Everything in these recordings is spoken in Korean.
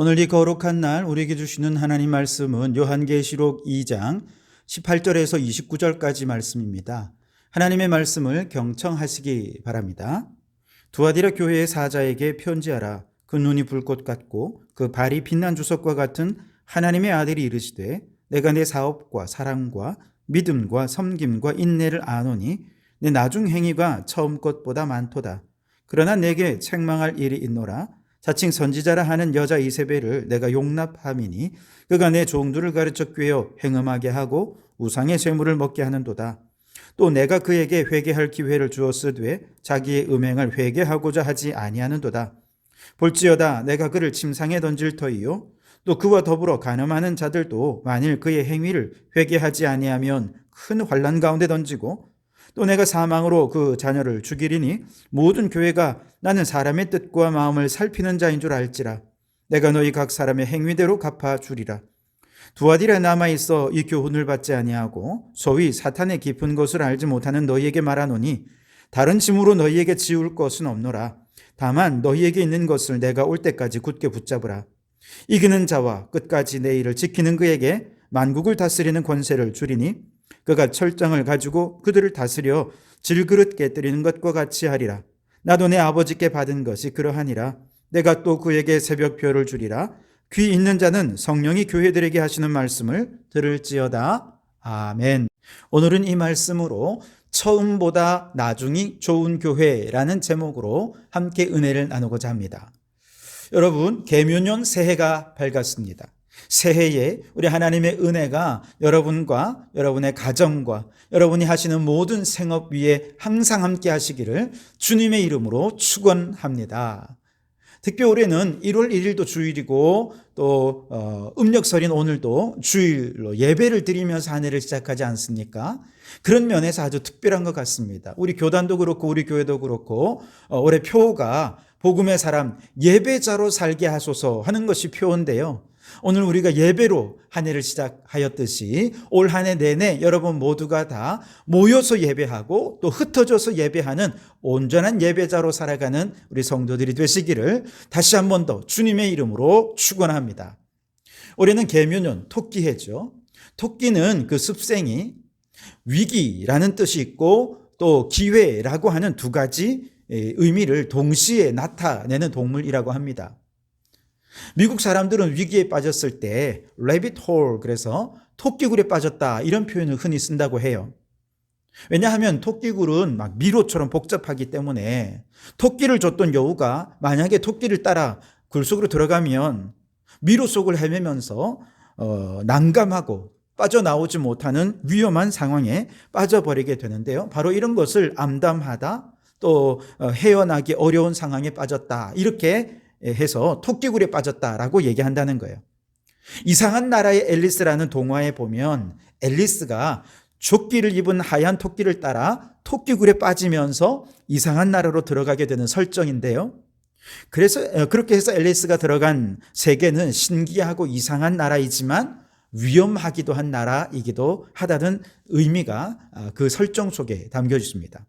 오늘 이 거룩한 날 우리에게 주시는 하나님 말씀은 요한계시록 2장 18절에서 29절까지 말씀입니다. 하나님의 말씀을 경청하시기 바랍니다. 두아디라 교회의 사자에게 편지하라. 그 눈이 불꽃 같고 그 발이 빛난 주석과 같은 하나님의 아들이 이르시되 내가 내 사업과 사랑과 믿음과 섬김과 인내를 아노니 내 나중 행위가 처음 것보다 많도다. 그러나 내게 책망할 일이 있노라. 자칭 선지자라 하는 여자 이세벨을 내가 용납함이니 그가 내 종들을 가르쳐 꿰어 행음하게 하고 우상의 쇠물을 먹게 하는도다. 또 내가 그에게 회개할 기회를 주었으되 자기의 음행을 회개하고자 하지 아니하는도다. 볼지어다 내가 그를 침상에 던질 터이요 또 그와 더불어 가늠하는 자들도 만일 그의 행위를 회개하지 아니하면 큰 환란 가운데 던지고 또 내가 사망으로 그 자녀를 죽이리니 모든 교회가 나는 사람의 뜻과 마음을 살피는 자인 줄 알지라. 내가 너희 각 사람의 행위대로 갚아 주리라. 두아디라 남아 있어 이 교훈을 받지 아니하고 소위 사탄의 깊은 것을 알지 못하는 너희에게 말하노니 다른 짐으로 너희에게 지울 것은 없노라. 다만 너희에게 있는 것을 내가 올 때까지 굳게 붙잡으라. 이기는 자와 끝까지 내 일을 지키는 그에게 만국을 다스리는 권세를 주리니 그가 철장을 가지고 그들을 다스려 질그릇 깨뜨리는 것과 같이 하리라. 나도 내 아버지께 받은 것이 그러하니라. 내가 또 그에게 새벽표를 주리라. 귀 있는 자는 성령이 교회들에게 하시는 말씀을 들을지어다. 아멘. 오늘은 이 말씀으로 처음보다 나중이 좋은 교회라는 제목으로 함께 은혜를 나누고자 합니다. 여러분, 개묘년 새해가 밝았습니다. 새해에 우리 하나님의 은혜가 여러분과 여러분의 가정과 여러분이 하시는 모든 생업 위에 항상 함께 하시기를 주님의 이름으로 축원합니다. 특별히 올해는 1월 1일도 주일이고 또 어, 음력설인 오늘도 주일로 예배를 드리면서 한 해를 시작하지 않습니까? 그런 면에서 아주 특별한 것 같습니다. 우리 교단도 그렇고 우리 교회도 그렇고 어, 올해 표가 복음의 사람 예배자로 살게 하소서 하는 것이 표인데요. 오늘 우리가 예배로 한 해를 시작하였듯이 올 한 해 내내 여러분 모두가 다 모여서 예배하고 또 흩어져서 예배하는 온전한 예배자로 살아가는 우리 성도들이 되시기를 다시 한 번 더 주님의 이름으로 축원합니다. 올해는 개묘년 토끼해죠. 토끼는 그 습생이 위기라는 뜻이 있고 또 기회라고 하는 두 가지 의미를 동시에 나타내는 동물이라고 합니다. 미국 사람들은 위기에 빠졌을 때 레빗 홀 그래서 토끼굴에 빠졌다 이런 표현을 흔히 쓴다고 해요. 왜냐하면 토끼굴은 막 미로처럼 복잡하기 때문에 토끼를 줬던 여우가 만약에 토끼를 따라 굴 속으로 들어가면 미로 속을 헤매면서 어, 난감하고 빠져나오지 못하는 위험한 상황에 빠져버리게 되는데요. 바로 이런 것을 암담하다 또 어, 헤어나기 어려운 상황에 빠졌다 이렇게 해서 토끼굴에 빠졌다라고 얘기한다는 거예요. 이상한 나라의 앨리스라는 동화에 보면 앨리스가 조끼를 입은 하얀 토끼를 따라 토끼굴에 빠지면서 이상한 나라로 들어가게 되는 설정인데요. 그래서 어, 그렇게 해서 앨리스가 들어간 세계는 신기하고 이상한 나라이지만 위험하기도 한 나라이기도 하다는 의미가 아, 그 설정 속에 담겨 있습니다.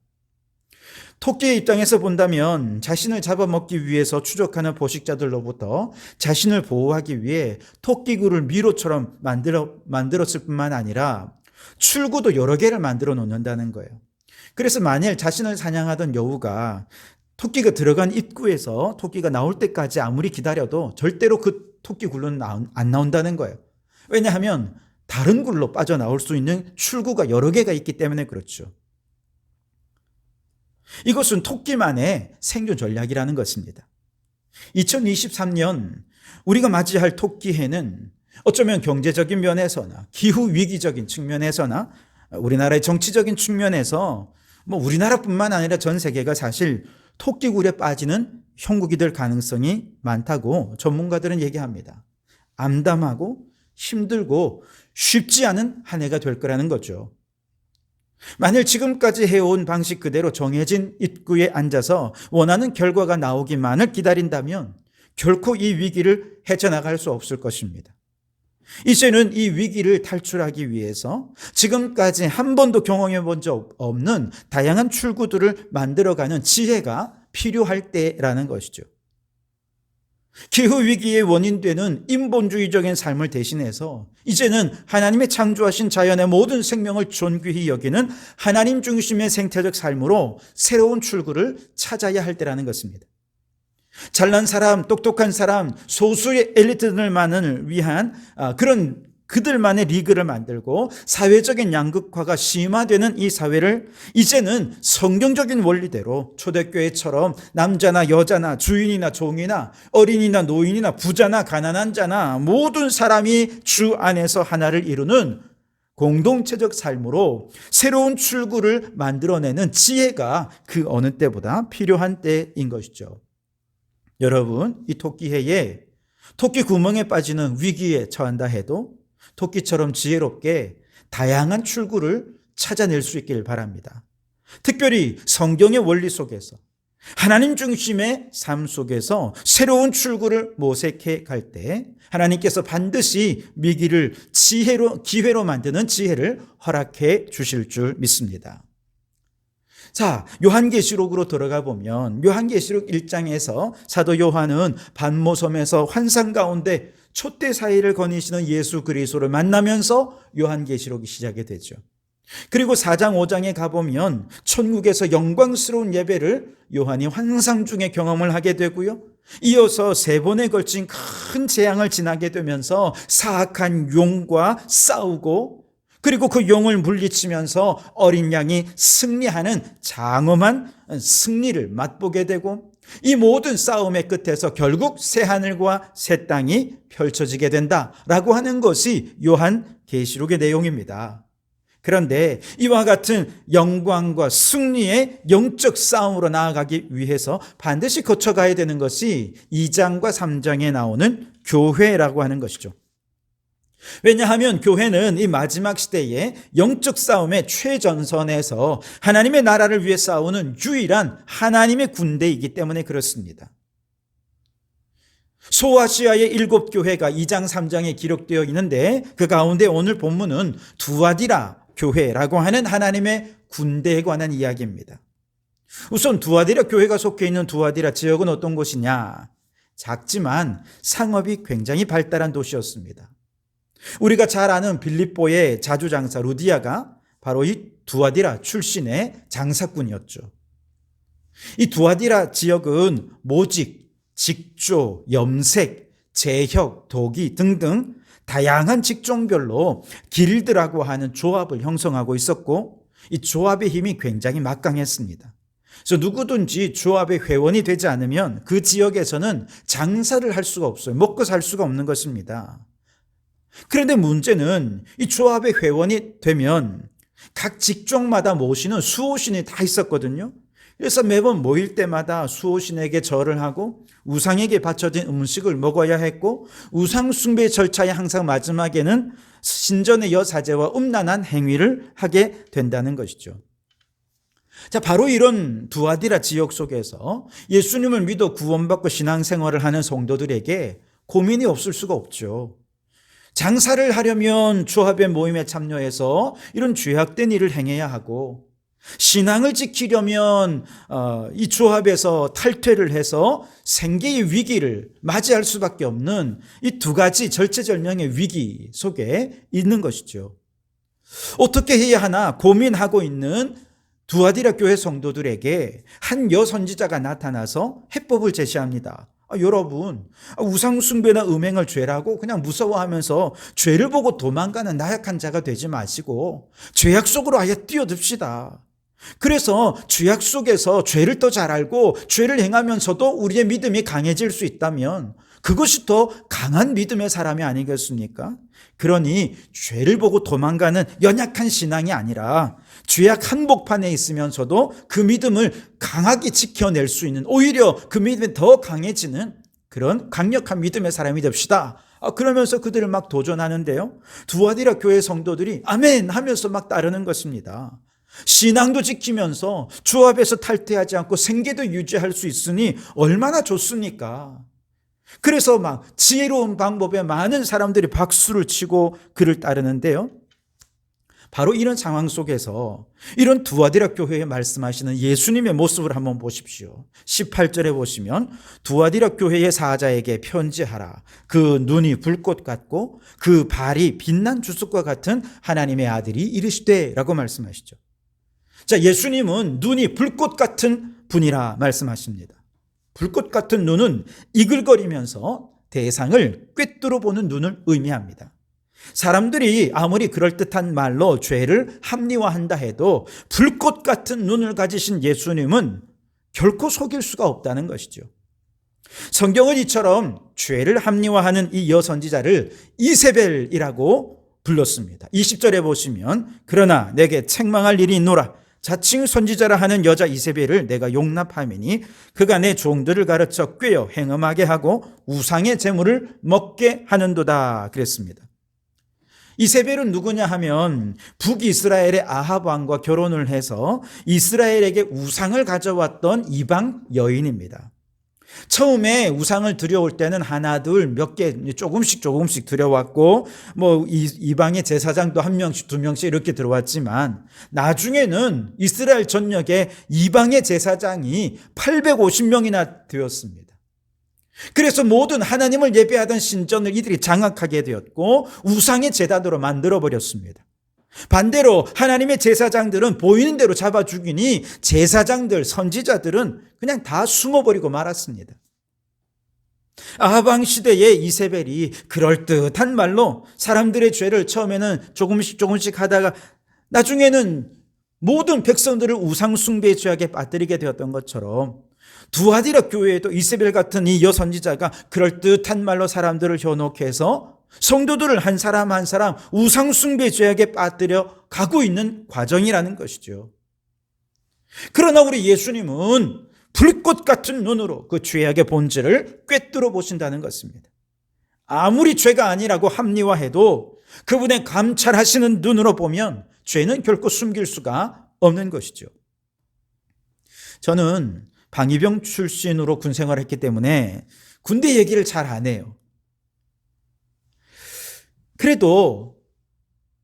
토끼의 입장에서 본다면 자신을 잡아먹기 위해서 추적하는 포식자들로부터 자신을 보호하기 위해 토끼굴을 미로처럼 만들어, 만들었을 뿐만 아니라 출구도 여러 개를 만들어 놓는다는 거예요. 그래서 만일 자신을 사냥하던 여우가 토끼가 들어간 입구에서 토끼가 나올 때까지 아무리 기다려도 절대로 그 토끼 굴은 안 나온다는 거예요. 왜냐하면 다른 굴로 빠져나올 수 있는 출구가 여러 개가 있기 때문에 그렇죠. 이것은 토끼만의 생존 전략이라는 것입니다. 2023년 우리가 맞이할 토끼해는 어쩌면 경제적인 면에서나 기후 위기적인 측면에서나 우리나라의 정치적인 측면에서 뭐 우리나라뿐만 아니라 전 세계가 사실 토끼굴에 빠지는 형국이 될 가능성이 많다고 전문가들은 얘기합니다. 암담하고 힘들고 쉽지 않은 한 해가 될 거라는 거죠. 만일 지금까지 해온 방식 그대로 정해진 입구에 앉아서 원하는 결과가 나오기만을 기다린다면 결코 이 위기를 헤쳐나갈 수 없을 것입니다. 이제는 이 위기를 탈출하기 위해서 지금까지 한 번도 경험해 본 적 없는 다양한 출구들을 만들어가는 지혜가 필요할 때라는 것이죠. 기후 위기의 원인 되는 인본주의적인 삶을 대신해서 이제는 하나님의 창조하신 자연의 모든 생명을 존귀히 여기는 하나님 중심의 생태적 삶으로 새로운 출구를 찾아야 할 때라는 것입니다. 잘난 사람, 똑똑한 사람, 소수의 엘리트들만을 위한 아, 그런 그들만의 리그를 만들고 사회적인 양극화가 심화되는 이 사회를 이제는 성경적인 원리대로 초대교회처럼 남자나 여자나 주인이나 종이나 어린이나 노인이나 부자나 가난한 자나 모든 사람이 주 안에서 하나를 이루는 공동체적 삶으로 새로운 출구를 만들어내는 지혜가 그 어느 때보다 필요한 때인 것이죠. 여러분, 이 토끼 해에 토끼 구멍에 빠지는 위기에 처한다 해도 토끼처럼 지혜롭게 다양한 출구를 찾아낼 수 있기를 바랍니다. 특별히 성경의 원리 속에서 하나님 중심의 삶 속에서 새로운 출구를 모색해 갈 때 하나님께서 반드시 위기를 지혜로 기회로 만드는 지혜를 허락해 주실 줄 믿습니다. 자, 요한계시록으로 들어가 보면 요한계시록 1장에서 사도 요한은 반모섬에서 환상 가운데 촛대 사이를 거니시는 예수 그리스도를 만나면서 요한계시록이 시작이 되죠. 그리고 4장 5장에 가보면 천국에서 영광스러운 예배를 요한이 환상 중에 경험을 하게 되고요. 이어서 세 번에 걸친 큰 재앙을 지나게 되면서 사악한 용과 싸우고 그리고 그 용을 물리치면서 어린 양이 승리하는 장엄한 승리를 맛보게 되고 이 모든 싸움의 끝에서 결국 새 하늘과 새 땅이 펼쳐지게 된다라고 하는 것이 요한 계시록의 내용입니다. 그런데 이와 같은 영광과 승리의 영적 싸움으로 나아가기 위해서 반드시 거쳐가야 되는 것이 2장과 3장에 나오는 교회라고 하는 것이죠. 왜냐하면 교회는 이 마지막 시대의 영적 싸움의 최전선에서 하나님의 나라를 위해 싸우는 유일한 하나님의 군대이기 때문에 그렇습니다. 소아시아의 일곱 교회가 2장, 3장에 기록되어 있는데 그 가운데 오늘 본문은 두아디라 교회라고 하는 하나님의 군대에 관한 이야기입니다. 우선 두아디라 교회가 속해 있는 두아디라 지역은 어떤 곳이냐? 작지만 상업이 굉장히 발달한 도시였습니다. 우리가 잘 아는 빌립보의 자주장사 루디아가 바로 이 두아디라 출신의 장사꾼이었죠. 이 두아디라 지역은 모직, 직조, 염색, 제혁, 도기 등등 다양한 직종별로 길드라고 하는 조합을 형성하고 있었고 이 조합의 힘이 굉장히 막강했습니다. 그래서 누구든지 조합의 회원이 되지 않으면 그 지역에서는 장사를 할 수가 없어요. 먹고 살 수가 없는 것입니다. 그런데 문제는 이 조합의 회원이 되면 각 직종마다 모시는 수호신이 다 있었거든요. 그래서 매번 모일 때마다 수호신에게 절을 하고 우상에게 바쳐진 음식을 먹어야 했고 우상 숭배 절차의 항상 마지막에는 신전의 여사제와 음란한 행위를 하게 된다는 것이죠. 자, 바로 이런 두아디라 지역 속에서 예수님을 믿어 구원받고 신앙생활을 하는 성도들에게 고민이 없을 수가 없죠. 장사를 하려면 조합의 모임에 참여해서 이런 죄악된 일을 행해야 하고 신앙을 지키려면 어, 이 조합에서 탈퇴를 해서 생계의 위기를 맞이할 수밖에 없는 이 두 가지 절체절명의 위기 속에 있는 것이죠. 어떻게 해야 하나 고민하고 있는 두아디라 교회 성도들에게 한 여선지자가 나타나서 해법을 제시합니다. 아, 여러분, 우상숭배나 음행을 죄라고 그냥 무서워하면서 죄를 보고 도망가는 나약한 자가 되지 마시고 죄악 속으로 아예 뛰어듭시다. 그래서 죄악 속에서 죄를 더 잘 알고 죄를 행하면서도 우리의 믿음이 강해질 수 있다면 그것이 더 강한 믿음의 사람이 아니겠습니까? 그러니 죄를 보고 도망가는 연약한 신앙이 아니라 죄악 한복판에 있으면서도 그 믿음을 강하게 지켜낼 수 있는 오히려 그 믿음이 더 강해지는 그런 강력한 믿음의 사람이 됩시다. 아, 그러면서 그들을 막 도전하는데요. 두아디라 교회 성도들이 아멘 하면서 막 따르는 것입니다. 신앙도 지키면서 주합에서 탈퇴하지 않고 생계도 유지할 수 있으니 얼마나 좋습니까? 그래서 막 지혜로운 방법에 많은 사람들이 박수를 치고 그를 따르는데요. 바로 이런 상황 속에서 이런 두아디라 교회에 말씀하시는 예수님의 모습을 한번 보십시오. 18절에 보시면 두아디라 교회의 사자에게 편지하라. 그 눈이 불꽃 같고 그 발이 빛난 주석과 같은 하나님의 아들이 이르시되라고 말씀하시죠. 자, 예수님은 눈이 불꽃 같은 분이라 말씀하십니다. 불꽃 같은 눈은 이글거리면서 대상을 꿰뚫어 보는 눈을 의미합니다. 사람들이 아무리 그럴듯한 말로 죄를 합리화한다 해도 불꽃 같은 눈을 가지신 예수님은 결코 속일 수가 없다는 것이죠. 성경은 이처럼 죄를 합리화하는 이 여선지자를 이세벨이라고 불렀습니다. 20절에 보시면 그러나 내게 책망할 일이 있노라 자칭 선지자라 하는 여자 이세벨을 내가 용납하매니 그가 내 종들을 가르쳐 꿰어 행음하게 하고 우상의 재물을 먹게 하는도다 그랬습니다. 이세벨은 누구냐 하면 북이스라엘의 아합 왕과 결혼을 해서 이스라엘에게 우상을 가져왔던 이방 여인입니다. 처음에 우상을 들여올 때는 하나 둘 몇 개 조금씩 조금씩 들여왔고 뭐 이방의 제사장도 한 명씩 두 명씩 이렇게 들어왔지만 나중에는 이스라엘 전역에 이방의 제사장이 850명이나 되었습니다. 그래서 모든 하나님을 예배하던 신전을 이들이 장악하게 되었고 우상의 제단으로 만들어 버렸습니다. 반대로 하나님의 제사장들은 보이는 대로 잡아 죽이니 제사장들, 선지자들은 그냥 다 숨어버리고 말았습니다. 아방 시대의 이세벨이 그럴듯한 말로 사람들의 죄를 처음에는 조금씩 조금씩 하다가 나중에는 모든 백성들을 우상숭배의 죄악에 빠뜨리게 되었던 것처럼 두아디라 교회에도 이세벨 같은 이 여선지자가 그럴듯한 말로 사람들을 현혹해서 성도들을 한 사람 한 사람 우상숭배 죄악에 빠뜨려 가고 있는 과정이라는 것이죠. 그러나 우리 예수님은 불꽃 같은 눈으로 그 죄악의 본질을 꿰뚫어 보신다는 것입니다. 아무리 죄가 아니라고 합리화해도 그분의 감찰하시는 눈으로 보면 죄는 결코 숨길 수가 없는 것이죠. 저는 방위병 출신으로 군 생활을 했기 때문에 군대 얘기를 잘 안 해요. 그래도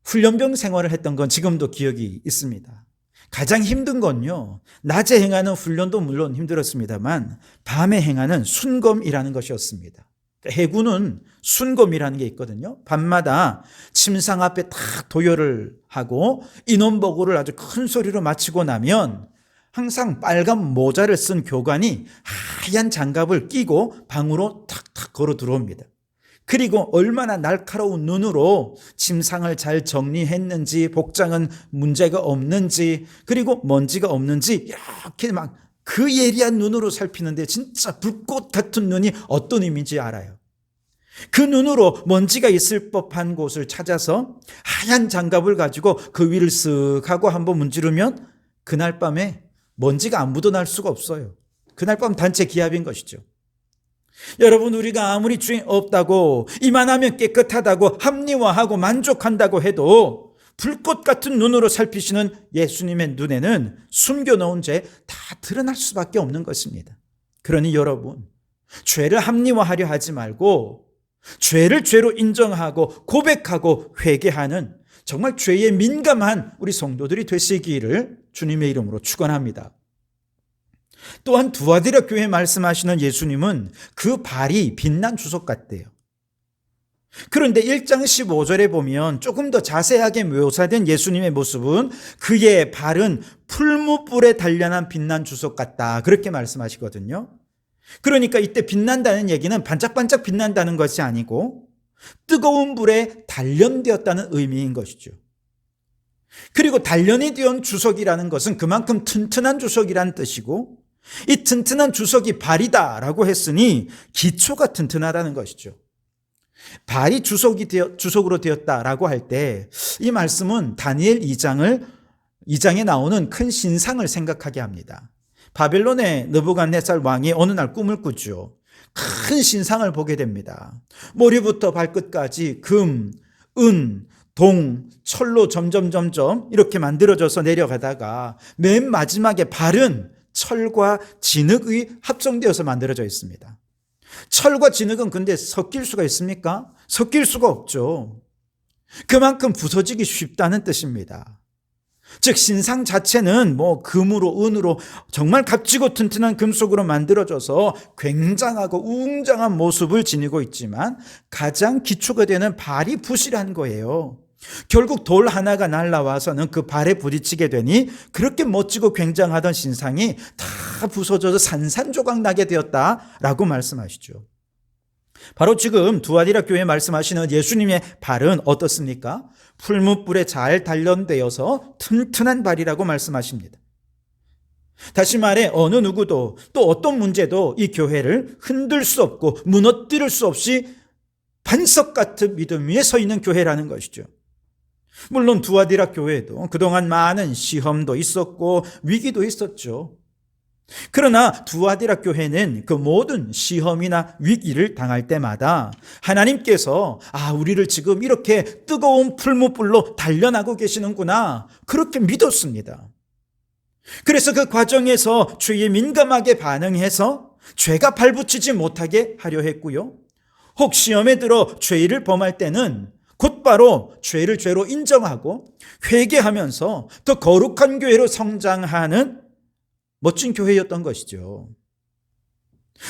훈련병 생활을 했던 건 지금도 기억이 있습니다. 가장 힘든 건요, 낮에 행하는 훈련도 물론 힘들었습니다만, 밤에 행하는 순검이라는 것이었습니다. 그러니까 해군은 순검이라는 게 있거든요. 밤마다 침상 앞에 딱 도열을 하고 인원보고를 아주 큰 소리로 마치고 나면 항상 빨간 모자를 쓴 교관이 하얀 장갑을 끼고 방으로 탁탁 걸어 들어옵니다. 그리고 얼마나 날카로운 눈으로 침상을 잘 정리했는지, 복장은 문제가 없는지, 그리고 먼지가 없는지, 이렇게 막 그 예리한 눈으로 살피는데 진짜 불꽃 같은 눈이 어떤 의미인지 알아요. 그 눈으로 먼지가 있을 법한 곳을 찾아서 하얀 장갑을 가지고 그 위를 쓱 하고 한번 문지르면 그날 밤에 먼지가 안 묻어날 수가 없어요. 그날 밤 단체 기합인 것이죠. 여러분, 우리가 아무리 죄 없다고, 이만하면 깨끗하다고, 합리화하고 만족한다고 해도, 불꽃 같은 눈으로 살피시는 예수님의 눈에는 숨겨놓은 죄 다 드러날 수밖에 없는 것입니다. 그러니 여러분, 죄를 합리화하려 하지 말고, 죄를 죄로 인정하고, 고백하고, 회개하는 정말 죄에 민감한 우리 성도들이 되시기를 주님의 이름으로 축원합니다. 또한 두아디라 교회 말씀하시는 예수님은 그 발이 빛난 주석 같대요. 그런데 1장 15절에 보면 조금 더 자세하게 묘사된 예수님의 모습은 그의 발은 풀무불에 단련한 빛난 주석 같다. 그렇게 말씀하시거든요. 그러니까 이때 빛난다는 얘기는 반짝반짝 빛난다는 것이 아니고 뜨거운 불에 단련되었다는 의미인 것이죠. 그리고 단련이 되온 주석이라는 것은 그만큼 튼튼한 주석이란 뜻이고 이 튼튼한 주석이 발이다라고 했으니 기초가 튼튼하다는 것이죠. 발이 주석이 되어, 주석으로 되었다라고 할 때 이 말씀은 다니엘 2장을 2장에 나오는 큰 신상을 생각하게 합니다. 바벨론의 느부갓네살 왕이 어느 날 꿈을 꾸죠. 큰 신상을 보게 됩니다. 머리부터 발끝까지 금, 은, 동, 철로 점점 점점 이렇게 만들어져서 내려가다가 맨 마지막에 발은 철과 진흙이 합성되어서 만들어져 있습니다. 철과 진흙은 근데 섞일 수가 있습니까? 섞일 수가 없죠. 그만큼 부서지기 쉽다는 뜻입니다. 즉 신상 자체는 뭐 금으로 은으로 정말 값지고 튼튼한 금속으로 만들어져서 굉장하고 웅장한 모습을 지니고 있지만 가장 기초가 되는 발이 부실한 거예요. 결국 돌 하나가 날라와서는 그 발에 부딪히게 되니 그렇게 멋지고 굉장하던 신상이 다 부서져서 산산조각 나게 되었다라고 말씀하시죠. 바로 지금 두아디라 교회 말씀하시는 예수님의 발은 어떻습니까? 풀무불에 잘 단련되어서 튼튼한 발이라고 말씀하십니다. 다시 말해 어느 누구도 또 어떤 문제도 이 교회를 흔들 수 없고 무너뜨릴 수 없이 반석 같은 믿음 위에 서 있는 교회라는 것이죠. 물론 두아디라 교회도 그동안 많은 시험도 있었고 위기도 있었죠. 그러나 두아디라 교회는 그 모든 시험이나 위기를 당할 때마다 하나님께서 아 우리를 지금 이렇게 뜨거운 풀무불로 단련하고 계시는구나 그렇게 믿었습니다. 그래서 그 과정에서 죄에 민감하게 반응해서 죄가 발붙이지 못하게 하려 했고요. 혹 시험에 들어 죄를 범할 때는 곧바로 죄를 죄로 인정하고 회개하면서 더 거룩한 교회로 성장하는 멋진 교회였던 것이죠.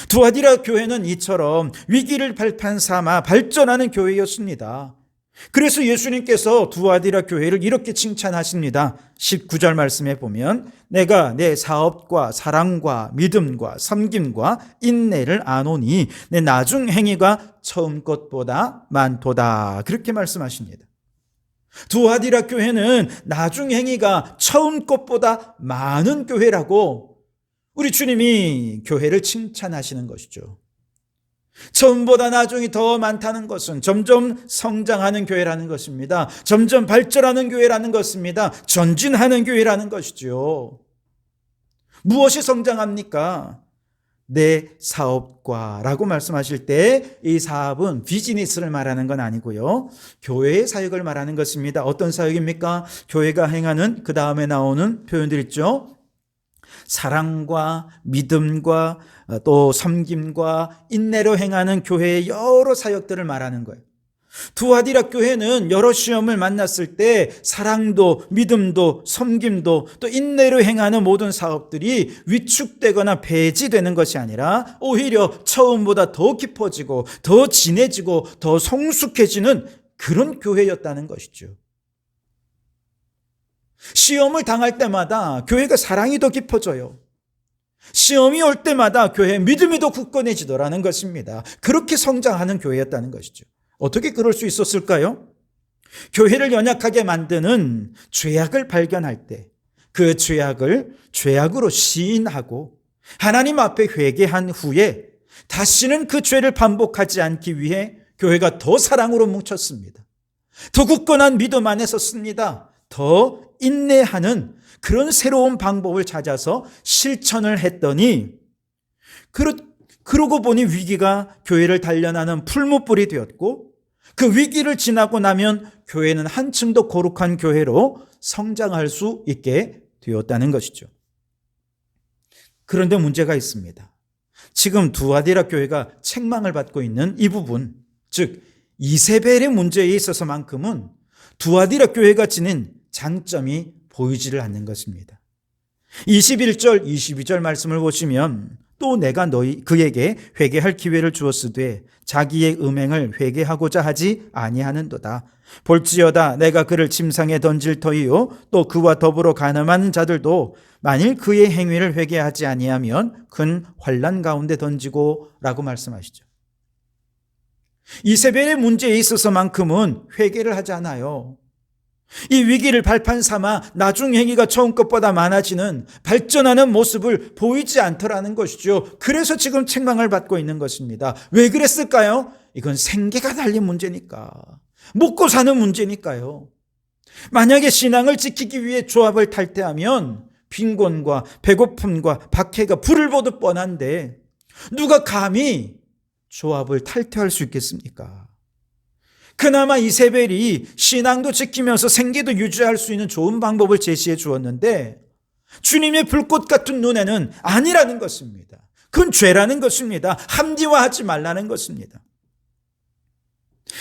두아디라 교회는 이처럼 위기를 발판 삼아 발전하는 교회였습니다. 그래서 예수님께서 두아디라 교회를 이렇게 칭찬하십니다. 19절 말씀에 보면 내가 내 사업과 사랑과 믿음과 섬김과 인내를 아노니 내 나중 행위가 처음 것보다 많도다. 그렇게 말씀하십니다. 두아디라 교회는 나중 행위가 처음 것보다 많은 교회라고 우리 주님이 교회를 칭찬하시는 것이죠. 처음보다 나중이 더 많다는 것은 점점 성장하는 교회라는 것입니다. 점점 발전하는 교회라는 것입니다. 전진하는 교회라는 것이죠. 무엇이 성장합니까? 내 사업과라고 말씀하실 때 이 사업은 비즈니스를 말하는 건 아니고요. 교회의 사역을 말하는 것입니다. 어떤 사역입니까? 교회가 행하는 그 다음에 나오는 표현들 있죠. 사랑과 믿음과 또 섬김과 인내로 행하는 교회의 여러 사역들을 말하는 거예요. 두아디라 교회는 여러 시험을 만났을 때 사랑도 믿음도 섬김도 또 인내로 행하는 모든 사업들이 위축되거나 배지되는 것이 아니라 오히려 처음보다 더 깊어지고 더 진해지고 더 성숙해지는 그런 교회였다는 것이죠. 시험을 당할 때마다 교회가 사랑이 더 깊어져요. 시험이 올 때마다 교회 믿음이 더 굳건해지더라는 것입니다. 그렇게 성장하는 교회였다는 것이죠. 어떻게 그럴 수 있었을까요? 교회를 연약하게 만드는 죄악을 발견할 때 그 죄악을 죄악으로 시인하고 하나님 앞에 회개한 후에 다시는 그 죄를 반복하지 않기 위해 교회가 더 사랑으로 뭉쳤습니다. 더 굳건한 믿음 안에 섰습니다. 더 인내하는 그런 새로운 방법을 찾아서 실천을 했더니 그러, 그러고 보니 위기가 교회를 단련하는 풀무불이 되었고 그 위기를 지나고 나면 교회는 한층 더 거룩한 교회로 성장할 수 있게 되었다는 것이죠. 그런데 문제가 있습니다. 지금 두아디라 교회가 책망을 받고 있는 이 부분, 즉 이세벨의 문제에 있어서만큼은 두아디라 교회가 지닌 장점이 보이지를 않는 것입니다. 21절, 22절 말씀을 보시면 또 내가 너희 그에게 회개할 기회를 주었으되 자기의 음행을 회개하고자 하지 아니하는도다. 볼지어다 내가 그를 침상에 던질 터이요 또 그와 더불어 가늠한 자들도 만일 그의 행위를 회개하지 아니하면 큰 환란 가운데 던지고라고 말씀하시죠. 이세벨의 문제에 있어서만큼은 회개를 하지 않아요. 이 위기를 발판 삼아 나중 행위가 처음 것보다 많아지는 발전하는 모습을 보이지 않더라는 것이죠. 그래서 지금 책망을 받고 있는 것입니다. 왜 그랬을까요? 이건 생계가 달린 문제니까. 먹고 사는 문제니까요. 만약에 신앙을 지키기 위해 조합을 탈퇴하면 빈곤과 배고픔과 박해가 불을 보듯 뻔한데 누가 감히 조합을 탈퇴할 수 있겠습니까? 그나마 이세벨이 신앙도 지키면서 생계도 유지할 수 있는 좋은 방법을 제시해 주었는데 주님의 불꽃 같은 눈에는 아니라는 것입니다. 그건 죄라는 것입니다. 함지화하지 말라는 것입니다.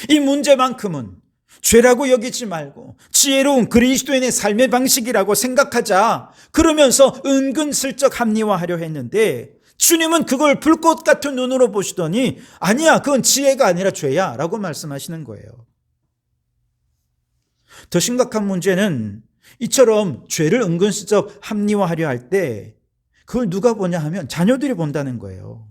이 문제만큼은 죄라고 여기지 말고 지혜로운 그리스도인의 삶의 방식이라고 생각하자. 그러면서 은근슬쩍 합리화하려 했는데 주님은 그걸 불꽃 같은 눈으로 보시더니 아니야, 그건 지혜가 아니라 죄야 라고 말씀하시는 거예요. 더 심각한 문제는 이처럼 죄를 은근슬쩍 합리화하려 할 때 그걸 누가 보냐 하면 자녀들이 본다는 거예요.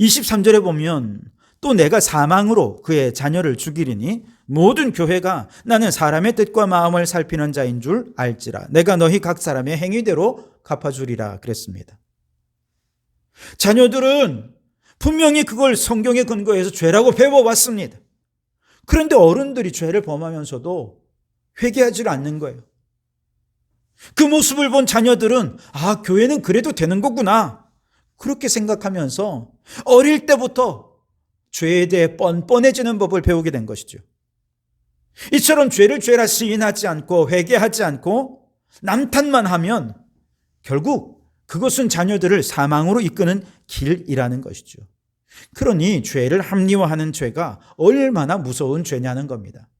23절에 보면 또 내가 사망으로 그의 자녀를 죽이리니 모든 교회가 나는 사람의 뜻과 마음을 살피는 자인 줄 알지라 내가 너희 각 사람의 행위대로 갚아주리라 그랬습니다. 자녀들은 분명히 그걸 성경에 근거해서 죄라고 배워왔습니다. 그런데 어른들이 죄를 범하면서도 회개하지 않는 거예요. 그 모습을 본 자녀들은 아, 교회는 그래도 되는 거구나. 그렇게 생각하면서 어릴 때부터 죄에 대해 뻔뻔해지는 법을 배우게 된 것이죠. 이처럼 죄를 죄라 시인하지 않고 회개하지 않고 남탓만 하면 결국 그것은 자녀들을 사망으로 이끄는 길이라는 것이죠. 그러니 죄를 합리화하는 죄가 얼마나 무서운 죄냐는 겁니다.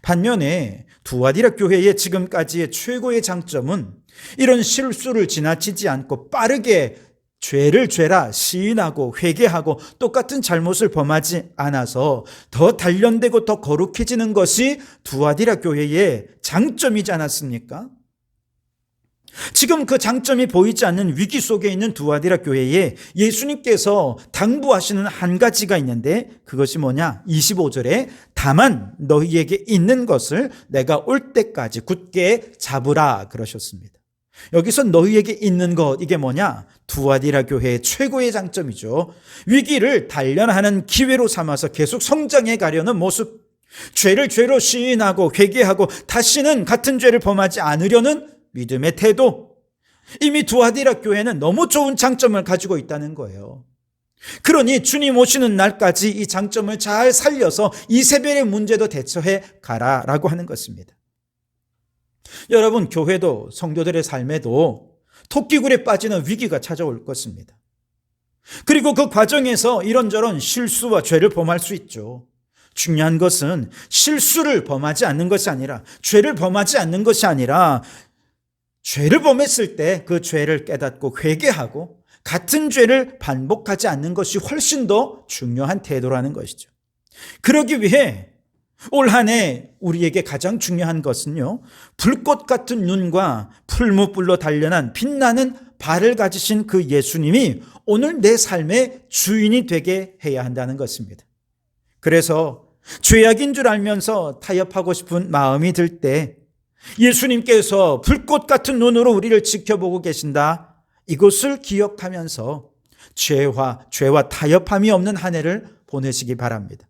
반면에 두아디라 교회의 지금까지의 최고의 장점은 이런 실수를 지나치지 않고 빠르게 죄를 죄라 시인하고 회개하고 똑같은 잘못을 범하지 않아서 더 단련되고 더 거룩해지는 것이 두아디라 교회의 장점이지 않았습니까? 지금 그 장점이 보이지 않는 위기 속에 있는 두아디라 교회에 예수님께서 당부하시는 한 가지가 있는데 그것이 뭐냐? 25절에 다만 너희에게 있는 것을 내가 올 때까지 굳게 잡으라 그러셨습니다. 여기서 너희에게 있는 것 이게 뭐냐? 두아디라 교회의 최고의 장점이죠. 위기를 단련하는 기회로 삼아서 계속 성장해 가려는 모습. 죄를 죄로 시인하고 회개하고 다시는 같은 죄를 범하지 않으려는 믿음의 태도. 이미 두아디라 교회는 너무 좋은 장점을 가지고 있다는 거예요. 그러니 주님 오시는 날까지 이 장점을 잘 살려서 이세벨의 문제도 대처해 가라라고 하는 것입니다. 여러분, 교회도 성도들의 삶에도 토끼굴에 빠지는 위기가 찾아올 것입니다. 그리고 그 과정에서 이런저런 실수와 죄를 범할 수 있죠. 중요한 것은 실수를 범하지 않는 것이 아니라 죄를 범하지 않는 것이 아니라 죄를 범했을 때 그 죄를 깨닫고 회개하고 같은 죄를 반복하지 않는 것이 훨씬 더 중요한 태도라는 것이죠. 그러기 위해 올 한 해 우리에게 가장 중요한 것은요, 불꽃 같은 눈과 풀무불로 단련한 빛나는 발을 가지신 그 예수님이 오늘 내 삶의 주인이 되게 해야 한다는 것입니다. 그래서 죄악인 줄 알면서 타협하고 싶은 마음이 들 때 예수님께서 불꽃 같은 눈으로 우리를 지켜보고 계신다. 이것을 기억하면서 죄와 죄와 타협함이 없는 한 해를 보내시기 바랍니다.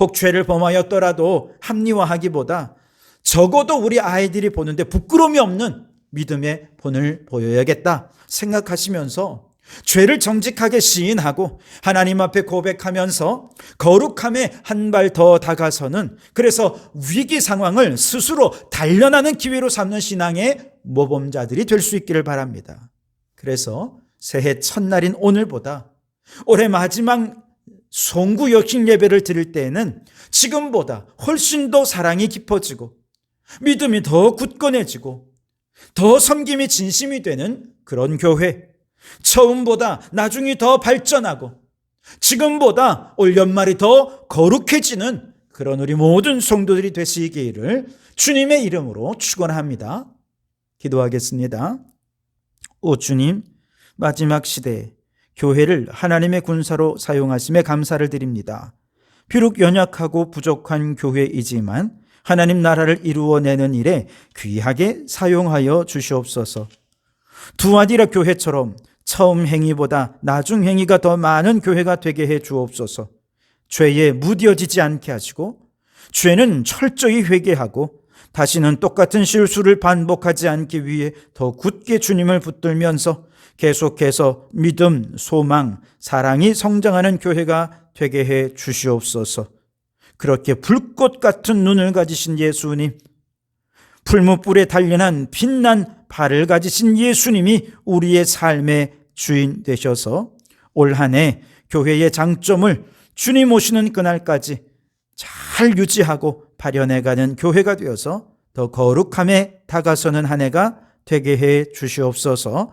혹 죄를 범하였더라도 합리화하기보다 적어도 우리 아이들이 보는데 부끄러움이 없는 믿음의 본을 보여야겠다 생각하시면서 죄를 정직하게 시인하고 하나님 앞에 고백하면서 거룩함에 한 발 더 다가서는 그래서 위기 상황을 스스로 단련하는 기회로 삼는 신앙의 모범자들이 될 수 있기를 바랍니다. 그래서 새해 첫날인 오늘보다 올해 마지막 송구 여신 예배를 드릴 때에는 지금보다 훨씬 더 사랑이 깊어지고 믿음이 더 굳건해지고 더 섬김이 진심이 되는 그런 교회. 처음보다 나중이 더 발전하고 지금보다 올 연말이 더 거룩해지는 그런 우리 모든 성도들이 되시기를 주님의 이름으로 축원합니다. 기도하겠습니다. 오 주님, 마지막 시대에 교회를 하나님의 군사로 사용하심에 감사를 드립니다. 비록 연약하고 부족한 교회이지만 하나님 나라를 이루어내는 일에 귀하게 사용하여 주시옵소서. 두아디라 교회처럼 처음 행위보다 나중 행위가 더 많은 교회가 되게 해 주옵소서. 죄에 무뎌지지 않게 하시고 죄는 철저히 회개하고 다시는 똑같은 실수를 반복하지 않기 위해 더 굳게 주님을 붙들면서 계속해서 믿음, 소망, 사랑이 성장하는 교회가 되게 해 주시옵소서. 그렇게 불꽃 같은 눈을 가지신 예수님, 풀무불에 단련한 빛난 발을 가지신 예수님이 우리의 삶의 주인 되셔서 올 한 해 교회의 장점을 주님 오시는 그날까지 잘 유지하고 발현해가는 교회가 되어서 더 거룩함에 다가서는 한 해가 되게 해 주시옵소서